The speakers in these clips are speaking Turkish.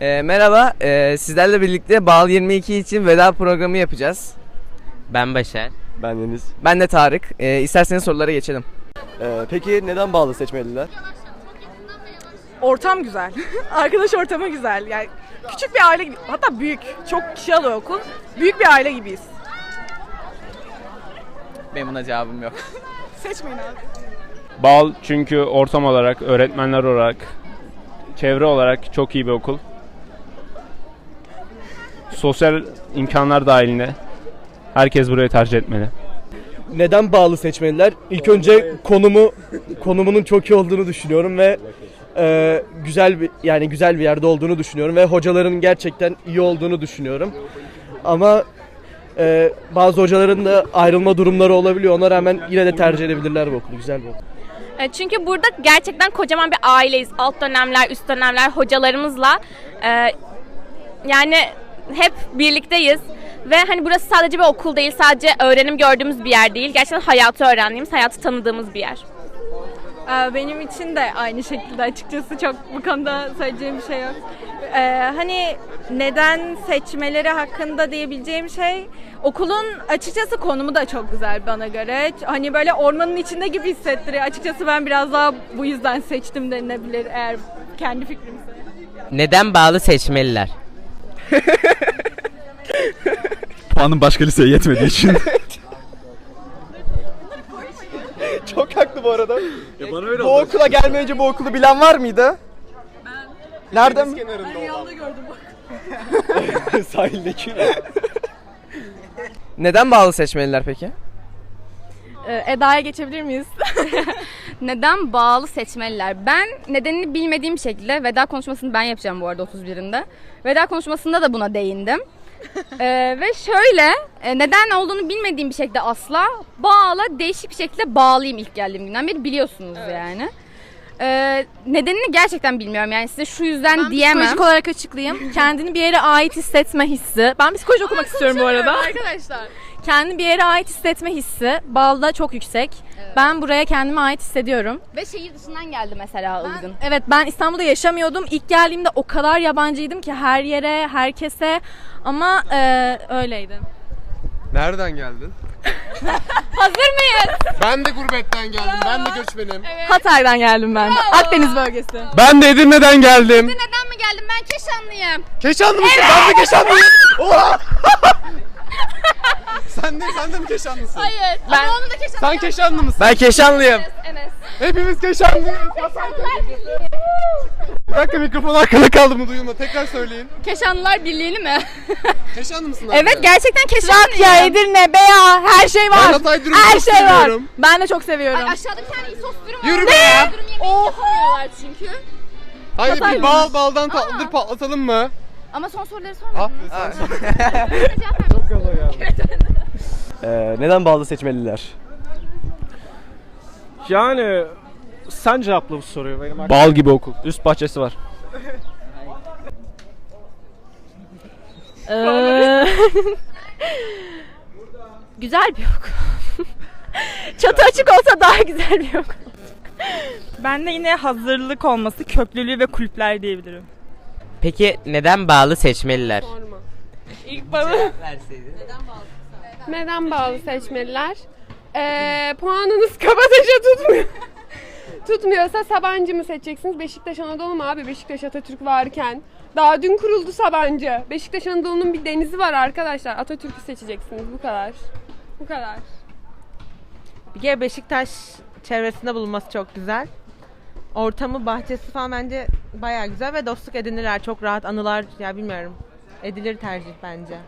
Ee, merhaba, ee, sizlerle birlikte Bağlı 22 için veda programı yapacağız. Ben Başar. Ben Deniz. Ben de Tarık. Ee, isterseniz sorulara geçelim. Ee, peki neden bağlı seçmeliler? Ortam güzel. Arkadaş ortamı güzel. Yani küçük bir aile gibi. Hatta büyük. Çok kişi alıyor okul. Büyük bir aile gibiyiz. Benim buna cevabım yok. Seçmeyin abi. Bal çünkü ortam olarak, öğretmenler olarak, çevre olarak çok iyi bir okul. Sosyal imkanlar dahilinde herkes burayı tercih etmeli. neden bağlı seçmeliler? İlk önce konumu konumunun çok iyi olduğunu düşünüyorum ve e, güzel bir yani güzel bir yerde olduğunu düşünüyorum ve hocaların gerçekten iyi olduğunu düşünüyorum. Ama e, bazı hocaların da ayrılma durumları olabiliyor. Ona rağmen yine de tercih edebilirler bu okulu. Güzel bir okul. E, Çünkü burada gerçekten kocaman bir aileyiz. Alt dönemler, üst dönemler hocalarımızla. e, yani hep birlikteyiz. Ve hani burası sadece bir okul değil, sadece öğrenim gördüğümüz bir yer değil. Gerçekten hayatı öğrendiğimiz, hayatı tanıdığımız bir yer. Ee, Benim için de aynı şekilde açıkçası çok bu konuda söyleyeceğim bir şey yok. Ee, hani neden seçmeleri hakkında diyebileceğim şey okulun açıkçası konumu da çok güzel bana göre. Hani böyle ormanın içinde gibi hissettiriyor. Açıkçası ben biraz daha bu yüzden seçtim denilebilir eğer kendi fikrimse. Neden bağlı seçmeliler? Puanım başka liseye yetmediği için. Çok haklı bu arada. ya bana öyle Bu okula gelmeden önce bu okulu bilen var mıydı? Ben. Nereden? Deniz kenarında Sahildeki. Neden bağlı seçmeliler peki? Ee, Eda'ya geçebilir miyiz? Neden bağlı seçmeliler? Ben nedenini bilmediğim şekilde veda konuşmasını ben yapacağım bu arada 31'inde. Veda konuşmasında da buna değindim. Ee, ve şöyle e, neden olduğunu bilmediğim bir şekilde asla bağla değişik bir şekilde bağlıyım ilk geldiğim günden beri biliyorsunuz yani. Ee, nedenini gerçekten bilmiyorum yani size şu yüzden diyemem. Psikolojik olarak açıklayayım. Kendini bir yere ait hissetme hissi. Ben psikoloji okumak istiyorum bu arada. Arkadaşlar. Kendini bir yere ait hissetme hissi balda çok yüksek. Ben buraya kendime ait hissediyorum. Ve şehir dışından geldi mesela Ilgın. Evet ben İstanbul'da yaşamıyordum. İlk geldiğimde o kadar yabancıydım ki her yere, herkese ama e, öyleydi. Nereden geldin? Hazır mıyız? Ben de gurbetten geldim. Ben de göçmenim. Hatay'dan geldim ben. de. Akdeniz bölgesi. Ben de Edirne'den geldim. Neden mi geldim? Ben Keşanlıyım. Keşanlı mısın? Ben de Keşanlıyım. Oha! sen de sen de mi Keşanlısın? Hayır. Ben... Ama onu da Keşanlı Sen Keşanlı mısın? Ben Keşanlıyım. Enes. Hepimiz Keşanlıyız. Bir dakika mikrofon arkada kaldı mı duyulma. Tekrar söyleyin. Keşanlılar Birliği'ni mi? Keşanlı mısın? Evet gerçekten Keşanlıyım. Trakya, Edirne, Beya her şey Ben var. Hatay Dürüm'ü Her çok şey var. seviyorum. Ben de çok seviyorum. Ay, aşağıda bir tane isos dürüm var. Yürü be ya. Dürüm yemeği yapamıyorlar çünkü. Haydi bir bal baldan tatlıdır patlatalım mı? Ama son soruları sormadım. Ee, neden bağlı seçmeliler? Yani sen cevapla bu soruyu benim aklıma. Bal gibi okul. Üst bahçesi var. Güzel bir okul. Çatı açık olsa daha güzel bir okul. Ben de yine hazırlık olması, köklülüğü ve kulüpler diyebilirim. Peki neden bağlı seçmeliler? İlk bana Neden bağlı seçmeliler? Ee, puanınız kabataşa tutmuyor. Tutmuyorsa Sabancı mı seçeceksiniz? Beşiktaş Anadolu mu abi? Beşiktaş Atatürk varken. Daha dün kuruldu Sabancı. Beşiktaş Anadolu'nun bir denizi var arkadaşlar. Atatürk'ü seçeceksiniz. Bu kadar. Bu kadar. Bir kere Beşiktaş çevresinde bulunması çok güzel. Ortamı, bahçesi falan bence bayağı güzel ve dostluk edinirler. Çok rahat anılar ya bilmiyorum. Edilir tercih bence.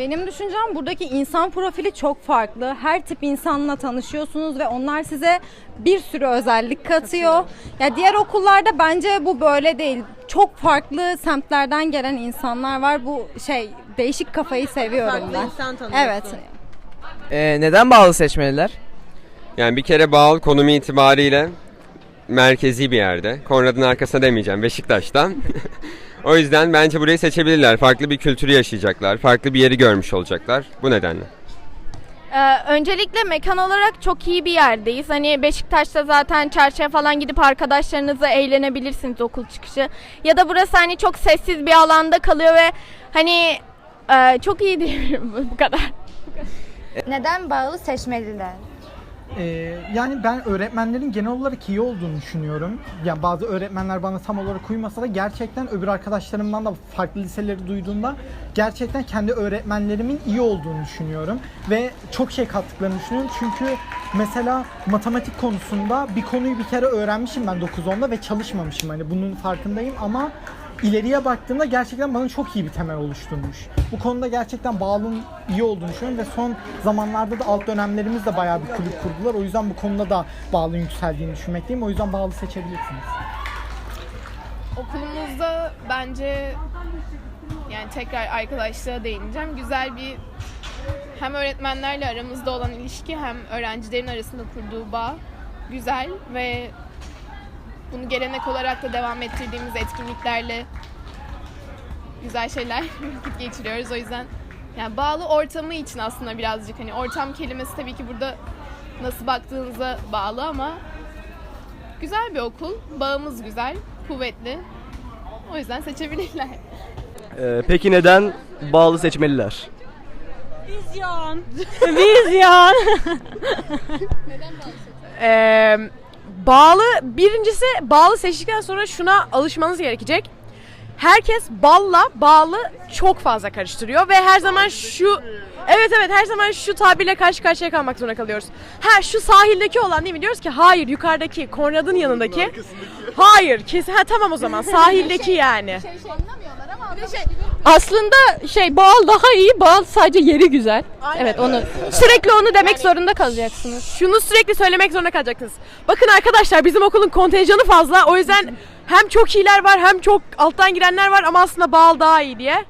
Benim düşüncem buradaki insan profili çok farklı. Her tip insanla tanışıyorsunuz ve onlar size bir sürü özellik katıyor. Ya diğer okullarda bence bu böyle değil. Çok farklı semtlerden gelen insanlar var. Bu şey değişik kafayı seviyorum ben. insan tanıyorsun. Evet. Ee, neden bağlı seçmeliler? Yani bir kere bağlı konumu itibariyle merkezi bir yerde. Konrad'ın arkasına demeyeceğim Beşiktaş'tan. o yüzden bence burayı seçebilirler. Farklı bir kültürü yaşayacaklar. Farklı bir yeri görmüş olacaklar. Bu nedenle. Ee, öncelikle mekan olarak çok iyi bir yerdeyiz. Hani Beşiktaş'ta zaten çarşıya falan gidip arkadaşlarınızla eğlenebilirsiniz okul çıkışı. Ya da burası hani çok sessiz bir alanda kalıyor ve hani e, çok iyi diyebilirim bu kadar. Neden bağlı seçmeliler? Ee, yani ben öğretmenlerin genel olarak iyi olduğunu düşünüyorum. Yani bazı öğretmenler bana tam olarak uymasa da gerçekten öbür arkadaşlarımdan da farklı liseleri duyduğumda gerçekten kendi öğretmenlerimin iyi olduğunu düşünüyorum. Ve çok şey kattıklarını düşünüyorum. Çünkü mesela matematik konusunda bir konuyu bir kere öğrenmişim ben 9-10'da ve çalışmamışım. Hani bunun farkındayım ama ileriye baktığımda gerçekten bana çok iyi bir temel oluşturmuş. Bu konuda gerçekten bağlılığın iyi olduğunu düşünüyorum ve son zamanlarda da alt dönemlerimiz de bayağı bir kulüp kurdular. O yüzden bu konuda da bağlılığın yükseldiğini düşünmekteyim. O yüzden bağlı seçebilirsiniz. Okulumuzda bence yani tekrar arkadaşlığa değineceğim. Güzel bir hem öğretmenlerle aramızda olan ilişki hem öğrencilerin arasında kurduğu bağ güzel ve bunu gelenek olarak da devam ettirdiğimiz etkinliklerle güzel şeyler vakit geçiriyoruz. O yüzden yani bağlı ortamı için aslında birazcık hani ortam kelimesi tabii ki burada nasıl baktığınıza bağlı ama güzel bir okul. Bağımız güzel, kuvvetli. O yüzden seçebilirler. Ee, peki neden bağlı seçmeliler? Vizyon. Vizyon. Ee, bağlı birincisi bağlı seçtikten sonra şuna alışmanız gerekecek. Herkes balla bağlı çok fazla karıştırıyor ve her zaman şu Evet evet her zaman şu tabirle karşı karşıya kalmak zorunda kalıyoruz. Ha şu sahildeki olan değil mi? Diyoruz ki hayır yukarıdaki Konrad'ın yanındaki. Hayır kesin ha tamam o zaman sahildeki yani. Aslında şey bal daha iyi, bal sadece yeri güzel. Evet onu sürekli onu demek zorunda kalacaksınız. Şunu sürekli söylemek zorunda kalacaksınız. Bakın arkadaşlar bizim okulun kontenjanı fazla. O yüzden hem çok iyiler var hem çok alttan girenler var ama aslında Bağıl daha iyi diye.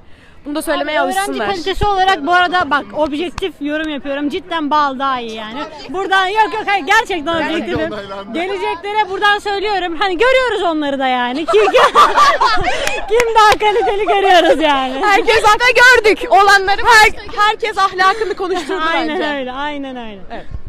Bunu da söylemeye Öğrenci alışsınlar. kalitesi olarak bu arada bak objektif yorum yapıyorum. Cidden bal daha iyi yani. Buradan yok yok hayır gerçekten objektifim. Geleceklere buradan söylüyorum. Hani görüyoruz onları da yani. Kim, kim daha kaliteli görüyoruz yani. Herkes hakkında gördük olanları. Her, herkes ahlakını konuşturdu aynen bence. öyle, aynen öyle. Evet.